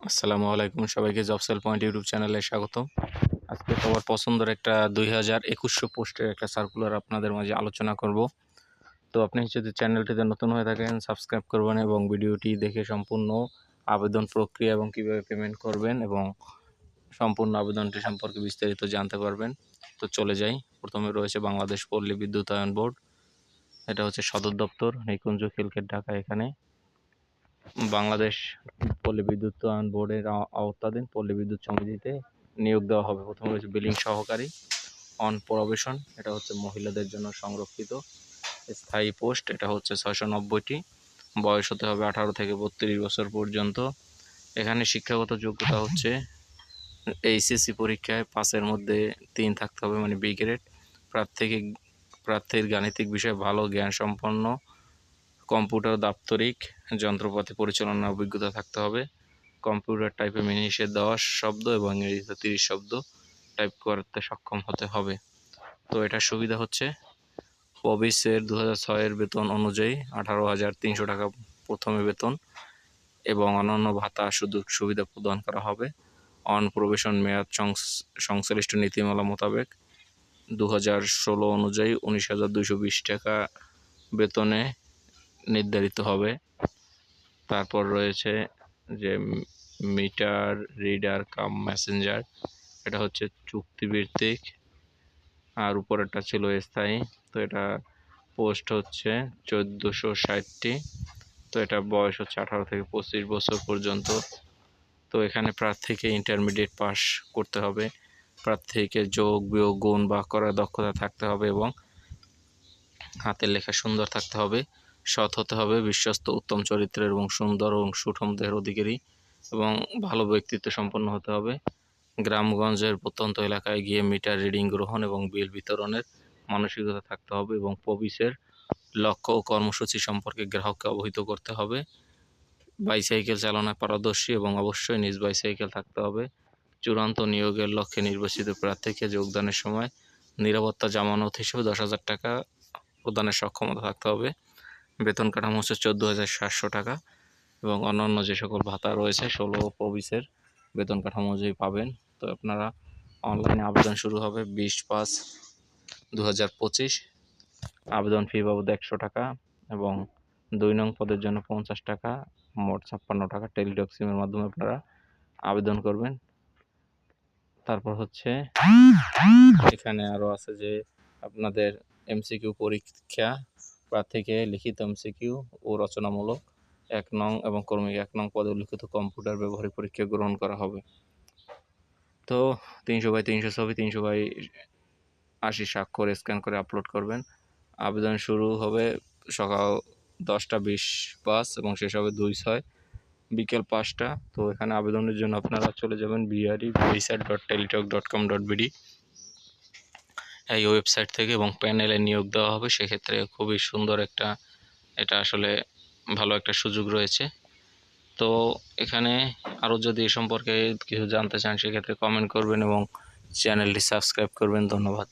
আসসালামু আলাইকুম সবাইকে জবসেল পয়েন্ট ইউটিউব চ্যানেলে স্বাগত আজকে সবার পছন্দের একটা দুই হাজার একুশশো পোস্টের একটা সার্কুলার আপনাদের মাঝে আলোচনা করব। তো আপনি যদি চ্যানেলটিতে নতুন হয়ে থাকেন, সাবস্ক্রাইব করবেন এবং ভিডিওটি দেখে সম্পূর্ণ আবেদন প্রক্রিয়া এবং কীভাবে পেমেন্ট করবেন এবং সম্পূর্ণ আবেদনটি সম্পর্কে বিস্তারিত জানতে পারবেন। তো চলে যাই। প্রথমে রয়েছে বাংলাদেশ পল্লী বিদ্যুতায়ন বোর্ড। এটা হচ্ছে সদর দপ্তর, নিকুঞ্জ খিলকেট, ঢাকা এখানে। বাংলাদেশ পল্লী বিদ্যুতায়ন বোর্ডের আও- আওতাধীন পল্লী বিদ্যুৎ সমিতিতে নিয়োগ দেওয়া হবে। প্রথমে রয়েছে বিলিং সহকারী অন প্রবেশন এটা হচ্ছে মহিলাদের জন্য সংরক্ষিত স্থায়ী পোস্ট, এটা হচ্ছে ছয়শো নব্বইটি। বয়স হতে হবে আঠারো থেকে বত্রিশ বছর পর্যন্ত। এখানে শিক্ষাগত যোগ্যতা হচ্ছে এইচএসসি পরীক্ষায় পাসের মধ্যে তিন থাকতে হবে মানে বি গ্রেড। প্রার্থীকে প্রার্থীর গাণিতিক বিষয়ে ভালো জ্ঞান সম্পন্ন কম্পিউটার দাপ্তরিক, যন্ত্রপাতি পরিচালনার অভিজ্ঞতা থাকতে হবে। কম্পিউটার টাইপে মিনিটে দশ শব্দ এবং ইংরেজিতে তিরিশ শব্দ টাইপ করতে সক্ষম হতে হবে। তো এটার সুবিধা হচ্ছে পবিসের দু হাজার বেতন অনুযায়ী আঠারো হাজার তিনশো টাকা প্রথমে বেতন এবং অন্যান্য ভাতা সুযোগ সুবিধা প্রদান করা হবে। অন প্রবেশন মেয়াদ সংশ্লিষ্ট নীতিমালা মোতাবেক দু হাজার ষোলো অনুযায়ী উনিশ হাজার দুইশো বিশ টাকা বেতনে নির্ধারিত হবে। তারপর রয়েছে যে মিটার, রিডার, কাম মেসেঞ্জার, এটা হচ্ছে চুক্তিভিত্তিক। আর উপরেরটা ছিল স্থায়ী, তো এটা পোস্ট হচ্ছে চোদ্দোশো ষাটটি, তো এটা বয়স হচ্ছে আঠারো থেকে পঁচিশ বছর পর্যন্ত। তো এখানে প্রার্থীকে ইন্টারমিডিয়েট পাস করতে হবে। প্রার্থীকে যোগ, বিয়োগ, গুণ বা করার দক্ষতা থাকতে হবে এবং হাতের লেখা সুন্দর থাকতে হবে। সৎ হতে হবে, বিশ্বস্ত, উত্তম চরিত্রের এবং সুন্দর এবং সুঠম দেহের অধিকারী এবং ভালো ব্যক্তিত্ব সম্পন্ন হতে হবে। গ্রামগঞ্জের প্রত্যন্ত এলাকায় গিয়ে মিটার, রিডিং, গ্রহণ এবং বিল বিতরণের মানসিকতা থাকতে হবে এবং পবিসের লক্ষ্য ও কর্মসূচি সম্পর্কে গ্রাহককে অবহিত করতে হবে। বাইসাইকেল চালনায় পারদর্শী এবং অবশ্যই নিজ বাইসাইকেল থাকতে হবে। চূড়ান্ত নিয়োগের লক্ষ্যে নির্বাচিত প্রার্থীকে যোগদানের সময় নিরাপত্তা জামানত হিসেবে দশ হাজার টাকা প্রদানের সক্ষমতা থাকতে হবে। বেতন কাঠামো হচ্ছে চোদ্দ হাজার সাতশো টাকা এবং অন্যান্য যে সকল ভাতা রয়েছে, ষোলো প্রবিসের বেতন কাঠামো অনুযায়ী পাবেন, তো আপনারা অনলাইনে আবেদন শুরু হবে বিশ পাঁচ দু আবেদন ফি বাবদ একশো টাকা এবং দুই নং পদের জন্য পঞ্চাশ টাকা, মোট ছাপ্পান্ন টাকা। টেলিটক সিমের মাধ্যমে আপনারা আবেদন করবেন। তারপর হচ্ছে এখানে আরও আছে যে আপনাদের এমসিকিউ পরীক্ষা প্রার্থীকে লিখিত এমসিকিউ ও রচনামূলক এক নং এবং কর্মী এক নং পদে উল্লিখিত কম্পিউটার ব্যবহারিক পরীক্ষা গ্রহণ করা হবে। তো তিনশো বাই তিনশো ছবি, তিনশো বাই আশি স্বাক্ষর স্ক্যান করে আপলোড করবেন। আবেদন শুরু হবে সকাল দশটা বিশ পাঁচ এবং শেষ হবে দুই ছয়, বিকেল পাঁচটা। তো এখানে আবেদনের জন্য আপনারা চলে যাবেন বিআরই website dot Teletalk dot com dot BD এই ওয়েবসাইট থেকে এবং প্যানেলে নিয়োগ দেওয়া হবে, সেক্ষেত্রে খুবই সুন্দর একটা, এটা আসলে ভালো একটা সুযোগ রয়েছে। তো এখানে আরও যদি এ সম্পর্কে কিছু জানতে চান, সেক্ষেত্রে কমেন্ট করবেন এবং চ্যানেলটি সাবস্ক্রাইব করবেন। ধন্যবাদ।